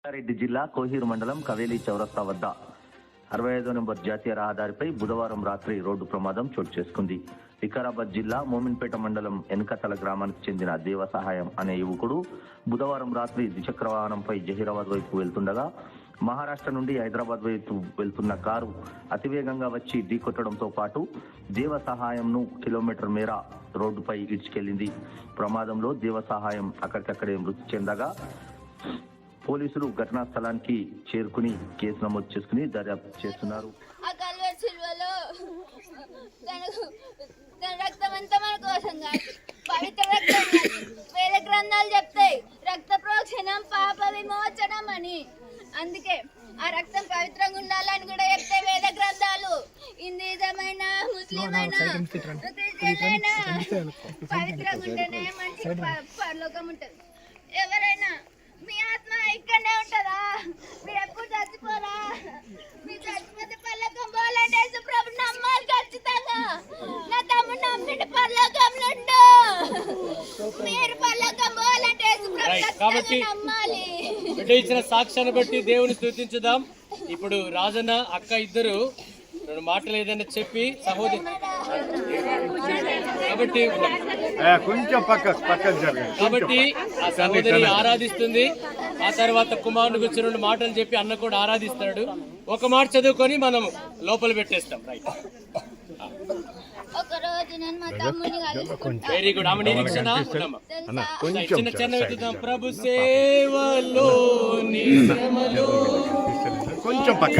రంగారెడ్డి జిల్లా కోహీర్ మండలం కవేలి చౌరస్తా వద్ద అరవై ఐదో నెంబర్ జాతీయ రహదారిపై బుధవారం రాత్రి రోడ్డు ప్రమాదం చోటు చేసుకుంది. వికారాబాద్ జిల్లా మోమిన్పేట మండలం ఎనకతల గ్రామానికి చెందిన దేవ సహాయం అనే యువకుడు బుధవారం రాత్రి ద్విచక్ర వాహనంపై జహీరాబాద్ వైపు వెళ్తుండగా మహారాష్ట్ర నుండి హైదరాబాద్ వైపు వెళ్తున్న కారు అతివేగంగా వచ్చి ఢీకొట్టడంతో పాటు దేవ సహాయంను కిలోమీటర్ మేర రోడ్డుపై ఇడ్చుకెళ్ళింది ప్రమాదంలో దేవ సహాయం అక్కడికక్కడే మృతి చెందగా పోలీసులు ఘటనా స్థలానికి చేరుకుని కేసు నమోదు చేసుకుని దర్యాప్తు చేస్తున్నారు. ఆ రక్తం అంతా మన కోసం పవిత్ర వేద గ్రంథాలు చెప్తాయి రక్త ప్రోక్షణం పాప విమోచనం అని. అందుకే ఆ రక్తం పవిత్రంగా ఉండాలని కూడా చెప్తాయి వేద గ్రంథాలు. హిందూజమైన ముస్లిం పవిత్రంగా ఉంటేనే మంచి ప- పరలోకం ఉంటుంది. ఎవరైనా మీ ఆత్మ ఇక్కడనే ఉంటుందా? మీరు ఎప్పుడు చచ్చిపోరా? మీరు చచ్చిపోతే పల్లకం పోవాలంటే యేసుప్రభు నమ్మాలి ఖచ్చితంగా. నా తమ్ముడు నమ్మిండు పల్లకంలో ఉండు మీరు పల్లకం పోవాలంటే యేసుప్రభు Right. ఖచ్చితంగా కాబట్టి- నమ్మాలి. బిడ్డ ఇచ్చిన సాక్ష్యాన్ని బట్టి దేవుని స్థుతించుదాం. ఇప్పుడు రాజన్న అక్క ఇద్దరు రెండు మాటలు ఏదైనా చెప్పి సహోదరి కాబట్టి కొంచెం పక్క పక్క జరగండి. కాబట్టి ఆ సహోదరి ఆరాధిస్తుంది. ఆ తర్వాత కుమారుని గురించి రెండు మాటలు చెప్పి అన్న కూడా ఆరాధిస్తాడు. ఒక మాట చదువుకొని మనం లోపల పెట్టేస్తాం. రైట్ వెరీ గుడ్ ఆమె నిరీక్షణ చిన్న చిన్న వెతుకుదాం ప్రభు సేవలో కొంచెం పక్క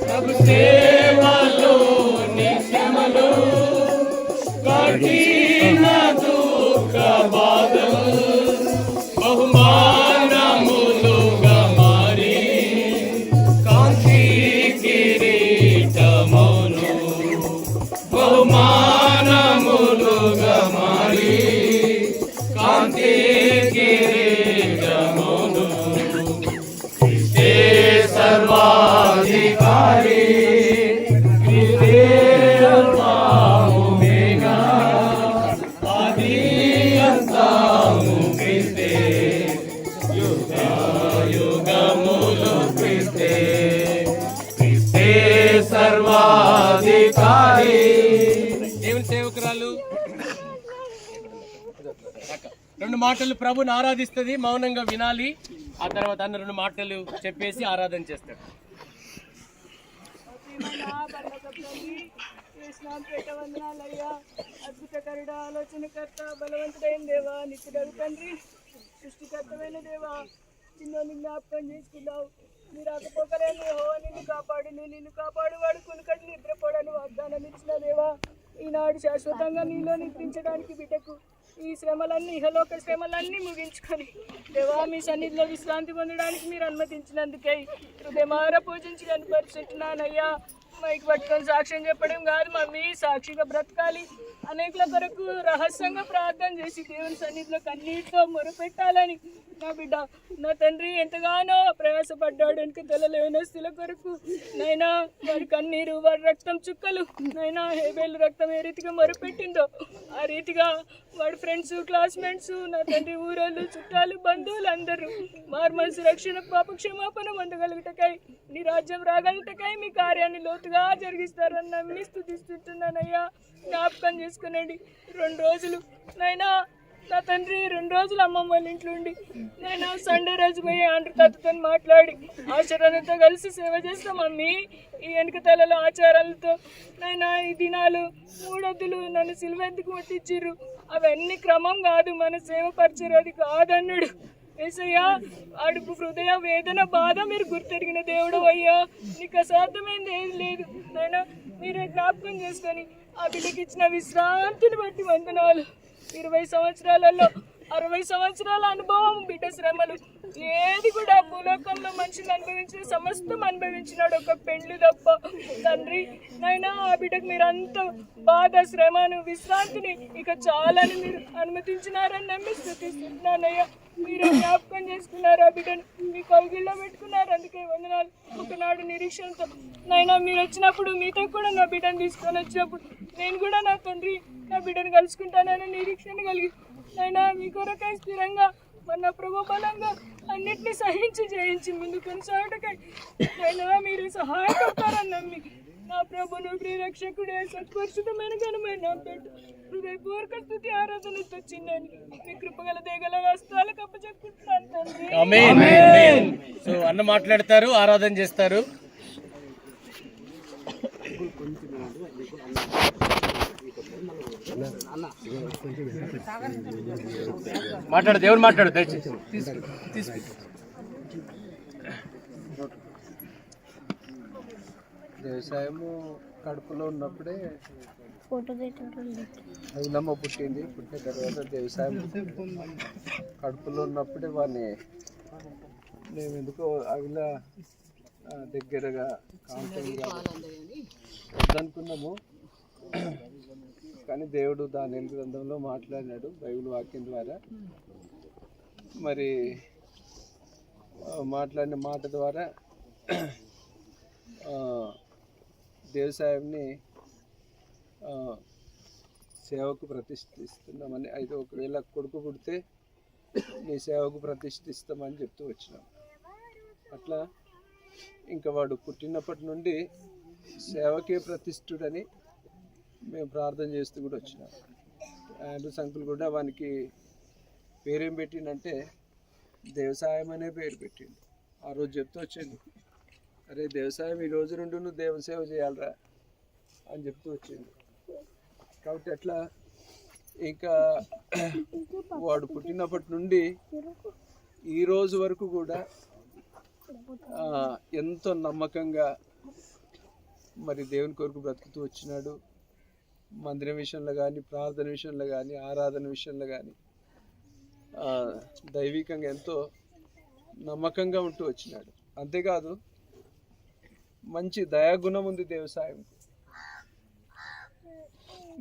ప్రభు సేవలో మారి కాంతి కిరీటమును రెండు మాటలు ప్రభుని ఆరాధిస్తుంది మౌనంగా వినాలి. ఆ తర్వాత అన్న రెండు మాటలు చెప్పేసి ఆరాధన చేస్తాడు. కృష్ణాంపేట వందనాలయ్యా అద్భుతకరుడ ఆలోచనకర్త బలవంతుడైన దేవా నిత్యుడగు తండ్రి సృష్టికర్తమైన దేవా చిన్నోని జ్ఞాపకం చేసుకున్నావు మీరు అకపోకలేని హో నిన్ను కాపాడు నేను నిన్ను కాపాడు వాడు కునుకటి నిద్రపోడని వాగ్దానం ఇచ్చిన దేవా ఈనాడు శాశ్వతంగా నీలో నిద్రించడానికి బిడ్డకు ఈ శ్రమలన్నీ ఇహలోక శ్రమలన్నీ ముగించుకొని దేవా మీ సన్నిధిలో విశ్రాంతి పొందడానికి మీరు అనుమతించినందుకై హృదయమార పూజించి కనపరుచుంటున్నానయ్యా మైక్ పట్టుకొని సాక్ష్యం చెప్పడం కాదు మమ్మీ సాక్షిగా బ్రతకాలి. అనేకుల కొరకు రహస్యంగా ప్రార్థన చేసి దేవుని సన్నిధిలో కన్నీటితో మొరుపెట్టాలని నా బిడ్డ నా తండ్రి ఎంతగానో ప్రయాసపడ్డాడు. వెనుక తెలలేని స్థిల కొరకు. నైనా వారి కన్నీరు వారి రక్తం చుక్కలు. నైనా హేబేలు రక్తం ఏ రీతిగా మొరుపెట్టిందో ఆ రీతిగా వాడి ఫ్రెండ్స్ క్లాస్మేట్స్ నా తండ్రి ఊరోళ్ళు చుట్టాలు బంధువులు అందరూ మార్మల్స్ రక్షణ పాప క్షమాపణ పొందగలుగుటకై నీ రాజ్యం రాగలుగుటకై మీ కార్యాన్ని లోతుగా జరిగిస్తారని నమ్మి తీస్తున్నానయ్యా జ్ఞాపకం చేసుకునండి. రెండు రోజులు నైనా నా తండ్రి రెండు రోజులు అమ్మమ్మ వాళ్ళ ఇంట్లో ఉండి నేను సండే రోజు పోయి ఆంధ్ర తాతతో మాట్లాడి ఆచరణతో కలిసి సేవ చేస్తాం మమ్మీ. ఈ వెనుక తలలో ఆచారాలతో నైనా ఈ దినాలు మూడొద్దులు నన్ను సిల్వెందుకు ముట్టించిర్రు? అవన్నీ క్రమం కాదు మన సేవ పరిచరు అది కాదన్నాడు. ఏసయ్యా అడుపు హృదయ వేదన బాధ మీరు గుర్తెరిగిన దేవుడు అయ్యా. నీకు అసాధ్యమైంది ఏం లేదు. నైనా మీరే జ్ఞాపకం చేసుకొని ఆ బిడ్డకి ఇచ్చిన విశ్రాంతిని బట్టి వందనాలు. ఇరవై సంవత్సరాలలో అరవై సంవత్సరాల అనుభవం బిడ్డ శ్రమలు. ఏది కూడా భూలోకంలో మనుషులు అనుభవించిన సమస్తం అనుభవించినాడు ఒక పెండ్లి తప్ప. తండ్రి నైనా ఆ బిడ్డకు మీరంత బాధ శ్రమను విశ్రాంతిని ఇక చాలని మీరు అనుమతించినారని నమ్మి స్థుతిస్తున్నానయ్యా. మీరు జ్ఞాపకం చేసుకున్నారు ఆ బిడ్డను? మీ కౌగిల్లో పెట్టుకున్నారు? అందుకే వందనాలు ఒకనాడు నిరీక్షణతో. నైనా మీరు వచ్చినప్పుడు మీతో కూడా నా బిడ్డను తీసుకొని వచ్చినప్పుడు నేను కూడా నా తండ్రి నా బిడ్డను కలుసుకుంటానని నిరీక్షణ కలిగి నైనా మీ కొరకై స్థిరంగా మన ప్రభు బలంగా అన్నిటినీ సహించి జయించి ముందు కొనసాగటకై నైనా మీరు సహాయపడతారని నమ్మి నా ప్రభును ప్రియరక్షకుడే సత్పరిశుద్ధమైన ఘనమైన నా పేట హృదయపూర్వక స్థుతి ఆరాధన తెచ్చిందని మీ కృపగల దేగల హస్తాలకు అప్పచెప్పుకుంటున్నాను తండ్రి. ఆమేన్. సో అన్న మాట్లాడతారు ఆరాధన చేస్తారు. మాట్లాడు దేవుడు మాట్లాడు దయచేసి. వ్యవసాయము కడుపులో ఉన్నప్పుడే ఐలమ్మ పుట్టింది పుట్టిన తర్వాత వ్యవసాయం కడుపులో ఉన్నప్పుడే వాడిని మేము ఎందుకో అవిల దగ్గరగా వద్దనుకున్నాము. కానీ దేవుడు దాని గ్రంథంలో మాట్లాడినాడు బైబిల్ వాక్యం ద్వారా. మరి మాట్లాడిన మాట ద్వారా దేవ్ సాహెబ్ని సేవకు ప్రతిష్ఠిస్తున్నామని అయితే ఒకవేళ కొడుకు పుడితే నీ సేవకు ప్రతిష్ఠిస్తామని చెప్తూ వచ్చినాం. అట్లా ఇంకా వాడు పుట్టినప్పటి నుండి సేవకే ప్రతిష్ఠుడని మేము ప్రార్థన చేస్తూ కూడా వచ్చినాం. అండ్ సంకులు కూడా వానికి పేరేం పెట్టిండంటే దేవసాయం అనే పేరు పెట్టిండు. ఆ రోజు చెప్తూ వచ్చింది అరే దేవసాయం ఈ రోజు నుండి నువ్వు దేవుని సేవ చేయాలరా అని చెప్తూ వచ్చింది. కాబట్టి అట్లా ఇంకా వాడు పుట్టినప్పటి నుండి ఈ రోజు వరకు కూడా ఎంతో నమ్మకంగా మరి దేవుని కొరకు బ్రతుకుతూ వచ్చినాడు. మందిరం విషయంలో కానీ ప్రార్థన విషయంలో కానీ ఆరాధన విషయంలో కానీ దైవికంగా ఎంతో నమ్మకంగా ఉంటూ వచ్చినాడు. అంతేకాదు మంచి దయాగుణం ఉంది దేవసాయం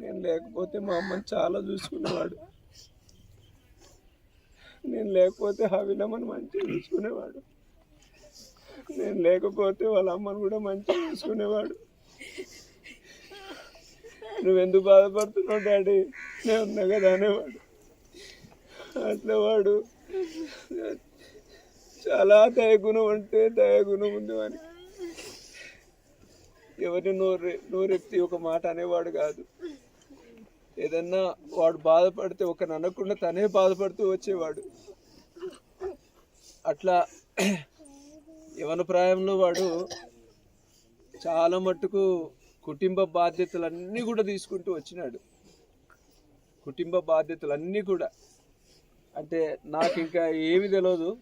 నేను లేకపోతే మా అమ్మని చాలా చూసుకునేవాడు. నేను లేకపోతే హవిలమ్మని మంచిగా చూసుకునేవాడు. నేను లేకపోతే వాళ్ళ అమ్మని కూడా మంచిగా చూసుకునేవాడు. నువ్వెందుకు బాధపడుతున్నావు డాడీ? నేను ఉన్నా కదా అనేవాడు. అట్లా వాడు చాలా దయగుణం అంటే దయగుణం ఉంది వానికి. ఎవరిని నోరు నోరెత్తి ఒక మాట అనేవాడు కాదు. ఏదన్నా వాడు బాధపడితే ఒక అనకుండా తనే బాధపడుతూ వచ్చేవాడు. అట్లా యవన ప్రాయంలో వాడు చాలా మట్టుకు కుటుంబ బాధ్యతలన్నీ కూడా తీసుకుంటూ వచ్చినాడు. కుటుంబ బాధ్యతలన్నీ కూడా. అంటే నాకు ఇంకా ఏమి తెలియదు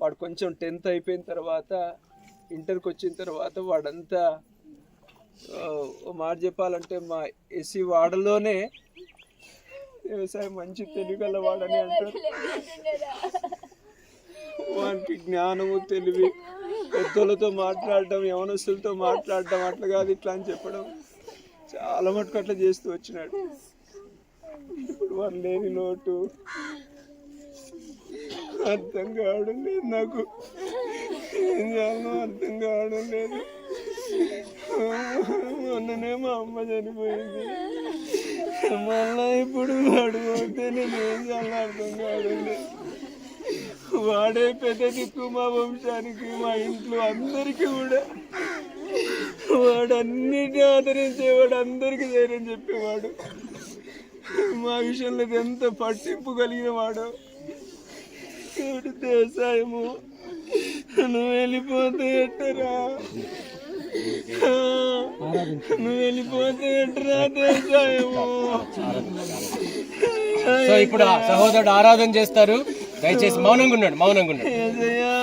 వాడు కొంచెం టెన్త్ అయిపోయిన తర్వాత ఇంటర్కి వచ్చిన తర్వాత వాడంతా మాట చెప్పాలంటే మా ఎస్సీ వాడలోనే వ్యవసాయం మంచి తెలివిగల వాడని అంటారు. వానికి జ్ఞానము తెలివి పెద్దలతో మాట్లాడడం యవనస్తులతో మాట్లాడడం అట్లా కాదు ఇట్లా అని చెప్పడం. చాలా మటుకు అట్లా చేస్తూ వచ్చినాడు. ఇప్పుడు వాడు లేని లోటు అర్థం కావడం లేదు నాకు. ఏం చేయాలో అర్థం కావడం లేదు. మొన్ననే మా అమ్మ చనిపోయింది. మళ్ళా ఇప్పుడు వాడు పోతే నేను ఏం చేయాలో అర్థం కావడం లేదు. వాడే పెద్ద దిక్కు మా వంశానికి మా ఇంట్లో అందరికీ కూడా. వాడు అన్నిటిని ఆదరించేవాడు అందరికీ ధైర్యం చెప్పేవాడు. మా విషయంలో ఎంత పట్టింపు కలిగిన వాడు. ఏడు వ్యవసాయము నువ్వు వెళ్ళిపోతే ఎట్టరా? నువ్వు వెళ్ళిపోతే ఎట్టరా సో ఇప్పుడు ఆ సహోదరుడు ఆరాధన చేస్తారు. దయచేసి మౌనంగా ఉన్నాడు మౌనంగా ఉన్నాడు ఏసయ్యా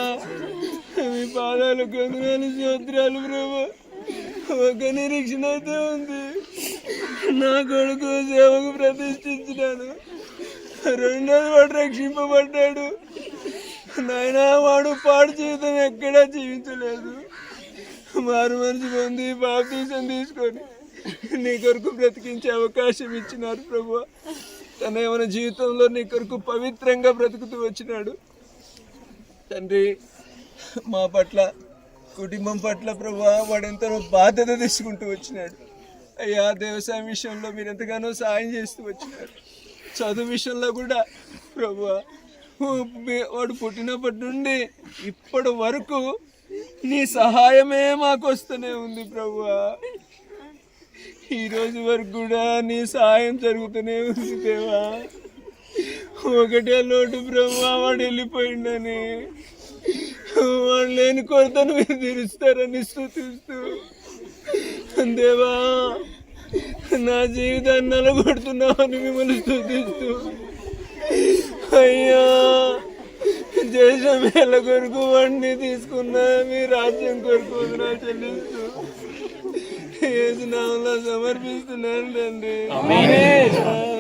మీ పాదాలు కొందరు స్తోత్రాలు ప్రభు. ఒక నిరీక్షణ అయితే ఉంది. నా కొడుకు సేవకు ప్రతిష్ఠించినాను. రెండోది వాడు రక్షింపబడ్డాడు. నాయన వాడు పాడు జీవితం ఎక్కడా జీవించలేదు. మారు మనిషి పొంది బాప్తీసం తీసుకొని నీ కొరకు బ్రతికించే అవకాశం ఇచ్చినారు ప్రభు తన ఏమైనా జీవితంలో నీ కొరకు పవిత్రంగా బ్రతుకుతూ వచ్చినాడు. తండ్రి మా పట్ల కుటుంబం పట్ల ప్రభు వాడు బాధ్యత తీసుకుంటూ వచ్చినాడు. అయ్యా దేవసాయం విషయంలో మీరు ఎంతగానో సాయం చేస్తూ వచ్చినారు. చదువు విషయంలో కూడా ప్రభు వాడు పుట్టినప్పటి నుండి ఇప్పటి వరకు నీ సహాయమే మాకు వస్తూనే ఉంది ప్రభు ఈరోజు వరకు కూడా నీ సహాయం జరుగుతూనే ఉంది దేవా. ఒకటే లోటు బ్రహ్మ వాడు వెళ్ళిపోయిండని. వాడు లేని కొరతను మీరు తీరుస్తారని స్థుతిస్తూ. దేవా నా జీవితాన్ని నలగొడుతున్నామని మిమ్మల్ని స్థుతిస్తూ. అయ్యా దేశం వేల కొరకు వాడిని తీసుకున్నా మీ రాజ్యం కొరకు నా చెల్లిస్తూ. సమర్పిస్తున్నాను తండ్రి.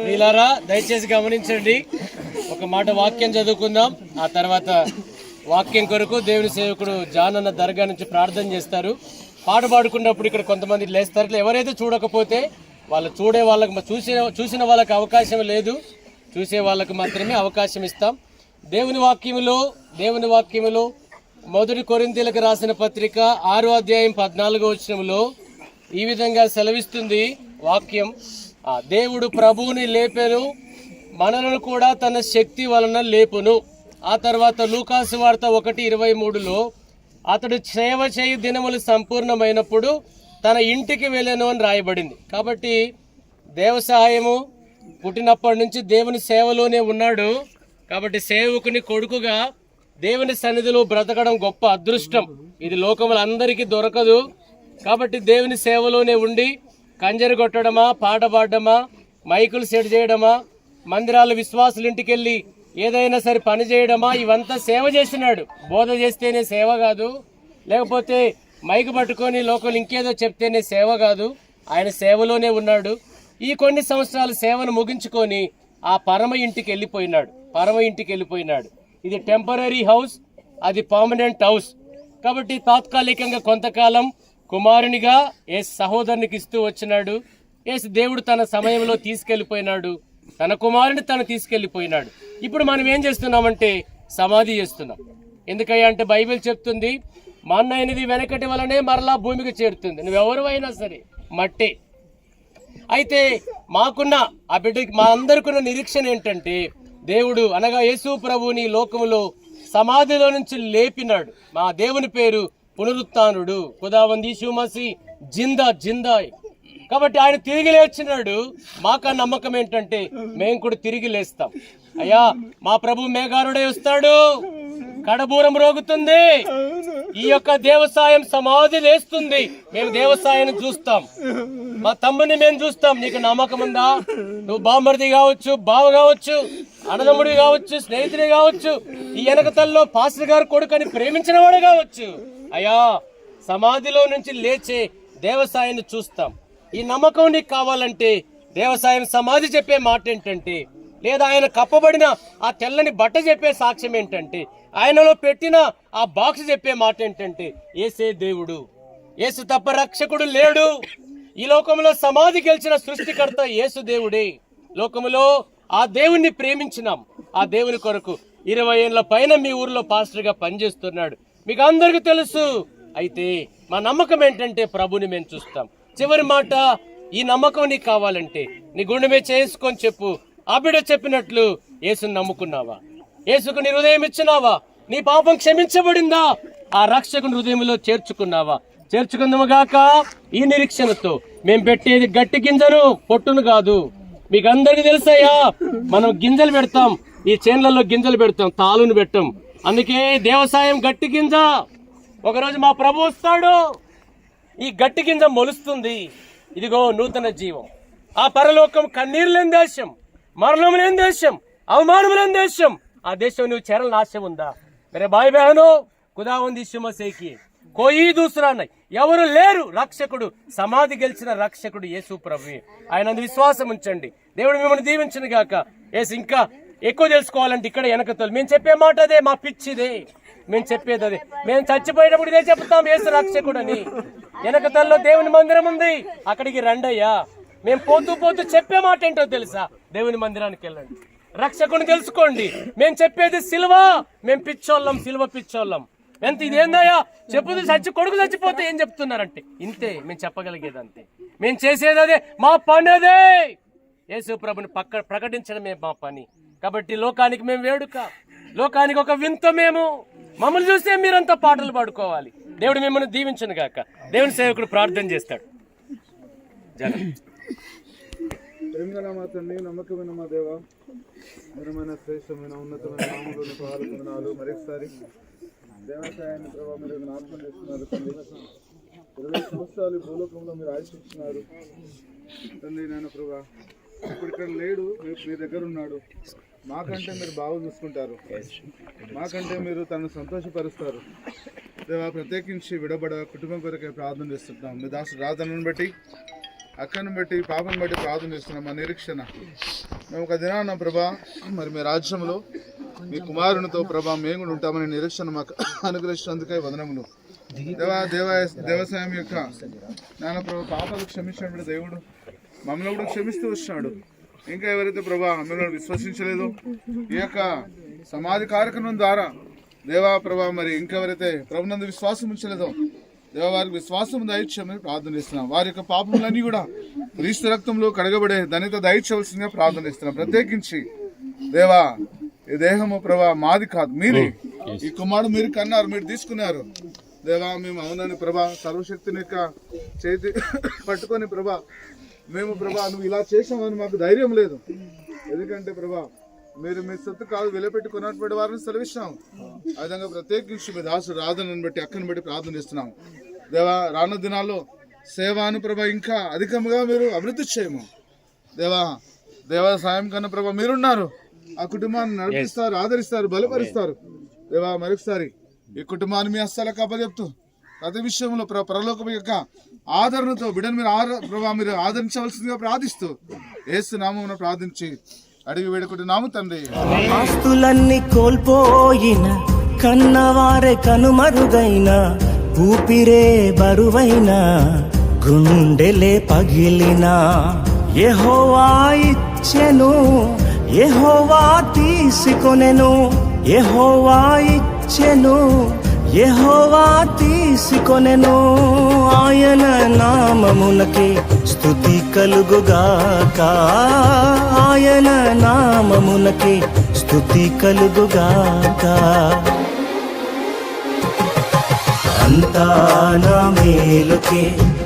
వీలారా దయచేసి గమనించండి. ఒక మాట వాక్యం చదువుకుందాం. ఆ తర్వాత వాక్యం కొరకు దేవుని సేవకుడు జాన్ అన్న దర్గా నుంచి ప్రార్థన చేస్తారు. పాట పాడుకున్నప్పుడు ఇక్కడ కొంతమంది లేస్తారు. ఎవరైతే చూడకపోతే వాళ్ళు చూడే వాళ్ళకి చూసిన చూసిన వాళ్ళకి అవకాశం లేదు. చూసే వాళ్ళకు మాత్రమే అవకాశం ఇస్తాం. దేవుని వాక్యములో దేవుని వాక్యములో మొదటి కొరింతీలకు రాసిన పత్రిక ఆరో అధ్యాయం పద్నాలుగో వచనంలో ఈ విధంగా సెలవిస్తుంది వాక్యం. దేవుడు ప్రభువుని లేపెను మనలను కూడా తన శక్తి వలన లేపును. ఆ తర్వాత లూకాసు వార్త ఒకటి ఇరవై మూడులో అతడు సేవ చేయు దినములు సంపూర్ణమైనప్పుడు తన ఇంటికి వెళ్ళను అని రాయబడింది. కాబట్టి దేవ సహాయము పుట్టినప్పటి నుంచి దేవుని సేవలోనే ఉన్నాడు. కాబట్టి సేవకుని కొడుకుగా దేవుని సన్నిధిలో బ్రతకడం గొప్ప అదృష్టం. ఇది లోకములు అందరికీ దొరకదు. కాబట్టి దేవుని సేవలోనే ఉండి కంజరు కొట్టడమా పాట పాడడమా మైకులు సెట్ చేయడమా మందిరాల విశ్వాసులు ఇంటికి వెళ్ళి ఏదైనా సరే పని చేయడమా ఇవంతా సేవ చేసినాడు బోధ చేస్తేనే సేవ కాదు. లేకపోతే మైకు పట్టుకొని లోకల్ ఇంకేదో చెప్తేనే సేవ కాదు. ఆయన సేవలోనే ఉన్నాడు. ఈ కొన్ని సంవత్సరాల సేవను ముగించుకొని ఆ పరమ ఇంటికి వెళ్ళిపోయినాడు. పరమ ఇంటికి వెళ్ళిపోయినాడు. ఇది టెంపరీ హౌస్ అది పర్మనెంట్ హౌస్. కాబట్టి తాత్కాలికంగా కొంతకాలం కుమారునిగా ఏ సహోదరునికి ఇస్తూ వచ్చినాడు. ఎస్ దేవుడు తన సమయంలో తీసుకెళ్ళిపోయినాడు తన కుమారుని తను తీసుకెళ్ళిపోయినాడు ఇప్పుడు మనం ఏం చేస్తున్నామంటే సమాధి చేస్తున్నాం. ఎందుకయ్యా అంటే బైబిల్ చెప్తుంది మన్నైనది వెనకటి వలనే మరలా భూమికి చేరుతుంది. నువ్వెవరు అయినా సరే మట్టే. అయితే మాకున్న ఆ బిడ్డకి మా అందరికున్న నిరీక్షణ ఏంటంటే దేవుడు అనగా యేసు ప్రభుని లోకములో సమాధిలో నుంచి లేపినాడు. మా దేవుని పేరు పునరుత్నుడు కుదావంది శివమసి జిందా జిందాయ్. కాబట్టి ఆయన తిరిగి లేచినాడు. మాకు నమ్మకం ఏంటంటే మేము కూడా తిరిగి లేస్తాం. అయ్యా మా ప్రభు మేఘారుడే వస్తాడు. కడబూరం రోగుతుంది. ఈ యొక్క దేవసాయం సమాధి లేస్తుంది. మేము దేవసాయాన్ని చూస్తాం. మా తమ్ముని మేము చూస్తాం. నీకు నమ్మకం ఉందా? నువ్వు బామ్మర్ది కావచ్చు బావ కావచ్చు అన్నదమ్ముడి కావచ్చు స్నేహితుడి కావచ్చు ఈ వెనకతల్లో పాస్టర్ గారు కొడుకని ప్రేమించిన వాడు కావచ్చు. అయ్యా సమాధిలో నుంచి లేచే దేవసాయాన్ని చూస్తాం. ఈ నమ్మకం నీకు కావాలంటే దేవసాయం సమాధి చెప్పే మాట ఏంటంటే లేదా ఆయన కప్పబడిన ఆ తెల్లని బట్ట చెప్పే సాక్ష్యం ఏంటంటే ఆయనలో పెట్టిన ఆ బాక్స్ చెప్పే మాట ఏంటంటే ఏసే దేవుడు ఏసు తప్ప రక్షకుడు లేడు. ఈ లోకంలో సమాధి గెలిచిన సృష్టికర్త యేసు దేవుడే. లోకములో ఆ దేవుణ్ణి ప్రేమించినాం. ఆ దేవుని కొరకు ఇరవై ఏళ్ళ పైన మీ ఊర్లో పాస్టర్గా పనిచేస్తున్నాడు. మీకు అందరికీ తెలుసు. అయితే మా నమ్మకం ఏంటంటే ప్రభుని మేము చూస్తాం. చివరి మాట ఈ నమ్మకం నీకు కావాలంటే నీ గుండె మీద చేసుకొని చెప్పు. ఆ బిడ్డ చెప్పినట్లు యేసుని నమ్ముకున్నావా? యేసుకు నీ హృదయం ఇచ్చినావా? నీ పాపం క్షమించబడిందా? ఆ రక్షకుని హృదయంలో చేర్చుకున్నావా? చేర్చుకుందాముగాక ఈ నిరీక్షణతో మేము పెట్టేది గట్టి గింజను పొట్టును కాదు. మీకు అందరికి తెలుసయ్యా మనం గింజలు పెడతాం ఈ చేన్లలో గింజలు పెడతాం తాలును పెట్టాం. అందుకే దేవసాయం గట్టి గింజ. ఒకరోజు మా ప్రభు వస్తాడు. ఈ గట్టి గింజ మొలుస్తుంది. ఇదిగో నూతన జీవం. ఆ పరలోకం కన్నీరు లేని దేశం మరణం లేని దేశం అవమానం లేని దేశం ఆ దేశం నువ్వు చేరాలని ఆశ ఉందా? మేరే బాయ్ బహనో కుదా ఉంది సుమసేకి కోయి దూసరా నై ఎవరు లేరు రక్షకుడు. సమాధి గెలిచిన రక్షకుడు యేసు ప్రభు. ఆయన విశ్వాసం ఉంచండి. దేవుడు మిమ్మల్ని దీవించను గాక. ఏసు ఇంకా ఎక్కువ తెలుసుకోవాలంటే ఇక్కడ వెనకతలు మేము చెప్పే మాట అదే మా పిచ్చిదే. మేము చెప్పేది అదే. మేము చచ్చిపోయేటప్పుడు ఇదే చెప్తాం యేసు రక్షకుడని. వెనకతల్లో దేవుని మందిరం ఉంది. అక్కడికి రండయ్యా. మేము పోతూ పోతూ చెప్పే మాట ఏంటో తెలుసా? దేవుని మందిరానికి వెళ్ళండి. రక్షకుని తెలుసుకోండి. మేము చెప్పేది సిల్వ మేము పిచ్చోళ్ళం సిల్వ పిచ్చోళ్ళం. ఎంత ఇదేందయ్యా చెప్పుది చచ్చి కొడుకు చచ్చిపోతే ఏం చెప్తున్నారంటే? ఇంతే మేము చెప్పగలిగేది అంతే మేము చేసేది అదే మా పని అదే. యేసు ప్రభుని పక్క ప్రకటించడమే మా పని. కాబట్టి లోకానికి మేము వేడుక. లోకానికి ఒక వింత మేము. మమ్మల్ని చూస్తే మీరంతా పాటలు పాడుకోవాలి. దేవుడు మిమ్మల్ని దీవించను గాక. దేవుని సేవకుడు ప్రార్థన చేస్తాడు. జగన్ ప్రేమగల మా తండ్రి నమ్మకమైన మా దేవ. ఘనమైన శ్రేష్టమైన ఉన్నతమైన నామములను పాల్గొనాలు మరొకసారి దేవసాయాన్ని ప్రభావ మీరు జ్ఞాపకం చేస్తున్నారు తండ్రి. ఇరవై సంవత్సరాలు భూలోకంలో మీరు ఆశిస్తున్నారు తండ్రి నాయన ప్రభా ఇప్పుడు ఇక్కడ లేడు మీ- మీ దగ్గర ఉన్నాడు మాకంటే మీరు బాగా చూసుకుంటారు. మాకంటే మీరు తను సంతోషపరుస్తారు. దేవా ప్రత్యేకించి విడబడ కుటుంబం కొరకే ప్రార్థన చేస్తుంటాం మీ దాసు రాధనను బట్టి అక్కను బట్టి పాపను బట్టి ప్రార్థన చేస్తున్నాం. మా నిరీక్షణ. మేము ఒక దినాన ప్రభా మరి మీ రాజ్యంలో మీ కుమారునితో ప్రభా మేము కూడా ఉంటామని నిరీక్షణ మాకు అనుగ్రహించినందుకే వదనములు. దేవా దేవ దేవసాయం యొక్క నాన్న ప్రభా పాపలు క్షమించినప్పుడు దేవుడు మమ్మల్ని కూడా క్షమిస్తూ వచ్చినాడు ఇంకా ఎవరైతే ప్రభా మిమ్మల్ని విశ్వసించలేదు ఈ యొక్క సమాధి కార్యక్రమం ద్వారా దేవా ప్రభా మరి ఇంకెవరైతే ప్రభునందు విశ్వాసం ఉంచలేదో దేవవారికి విశ్వాసం దయచేయమని ప్రార్థనిస్తున్నాం వారి యొక్క పాపములన్నీ కూడా క్రీస్తు రక్తంలో కడగబడే ధనిత దయచేయవలసిందిగా ప్రార్థనిస్తున్నాం ప్రత్యేకించి దేవా ఈ దేహము ప్రభా మాది కాదు మీరే ఈ కుమారుడు మీరు కన్నారు మీరు తీసుకున్నారు. దేవా మేము అవునని ప్రభా సర్వశక్తిని యొక్క చేతి పట్టుకొని ప్రభా మేము ప్రభా నువ్వు ఇలా చేసామని మాకు ధైర్యం లేదు. ఎందుకంటే ప్రభా మీరు మీ సొత్తు కాదు వెలపెట్టుకున్నటువంటి వారిని సెలవిస్తున్నాము ఆ విధంగా ప్రత్యేకించి మీ దాసు రాధనని బట్టి అక్కను బట్టి ప్రార్థన చేస్తున్నాం. దేవా రానున్న దినాల్లో సేవాను ప్రభ ఇంకా అధికంగా మీరు అభివృద్ధి చేయము. దేవా దేవా సాయం కన్నా ప్రభ మీరున్నారు. ఆ కుటుంబాన్ని నడిపిస్తారు ఆదరిస్తారు బలపరుస్తారు. దేవా మరొకసారి ఈ కుటుంబాన్ని మీ హస్తాలకు అప్పచెప్తూ ప్రతి విషయంలో ప్ర పరలోకం యొక్క ఆదరణతో బిడ్డను మీరు ఆదర ప్రభా మీరు ఆదరించవలసిందిగా ప్రార్థిస్తూ ఏసు నామమున ప్రార్థించి అడిగి వేడుకుంటున్నాము తండ్రి. ఆస్తులన్నీ కోల్పోయిన కన్నవారే కనుమరుగైన ఊపిరే బరువైన గుండెలే పగిలిన. ఎహోవా ఇచ్చెను ఎహోవా తీసుకొనెను ఎహోవా ఇచ్చెను యెహోవా తీసుకొనెను. ఆయన నామమునకే స్తుతి కలుగుగాక. ఆయన నామమునకే స్థుతి కలుగుగాక. అంతా నా మేలుకే